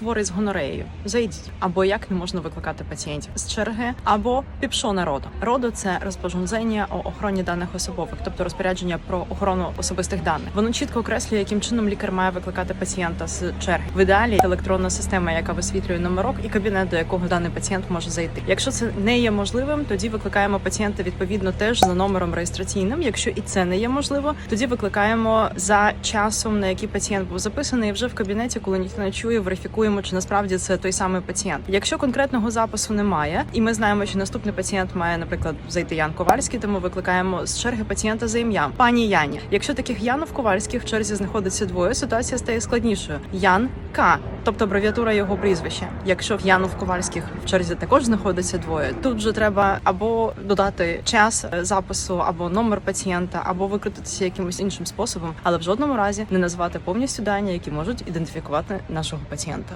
хворий з гонореєю. Зайдіть, або як не можна викликати пацієнтів з черги, або піпшона роду. Роду це розпорядження о охороні даних особових, тобто розпорядження про охорону особистих даних. Воно чітко окреслює, яким чином лікар має викликати пацієнта з черги. В ідеалі електронна система, яка висвітлює номерок і кабінет, до якого даний пацієнт може зайти. Якщо це не є можливим, тоді викликаємо пацієнта відповідно теж за номером реєстраційним. Якщо і це не є можливо, тоді викликаємо за часом, на який пацієнт був записаний, і вже в кабінеті, коли ніхто не чує, верифікуємо, чи насправді це той самий пацієнт. Якщо конкретного запису немає, і ми знаємо, що наступний пацієнт має, наприклад, зайти Ян Ковальський, то ми викликаємо з черги пацієнта за ім'ям пані Яні. Якщо таких Янов Ковальських в черзі знаходиться двоє, ситуація стає складнішою. Ян К, тобто абревіатура його прізвища. Якщо в Янов Ковальських в черзі також знаходиться двоє, тут вже треба або додати час е, запису, або номер пацієнта, або викрутитися якимось іншим способом, але в жодному разі не назвати повністю дані, які можуть ідентифікувати нашого пацієнта.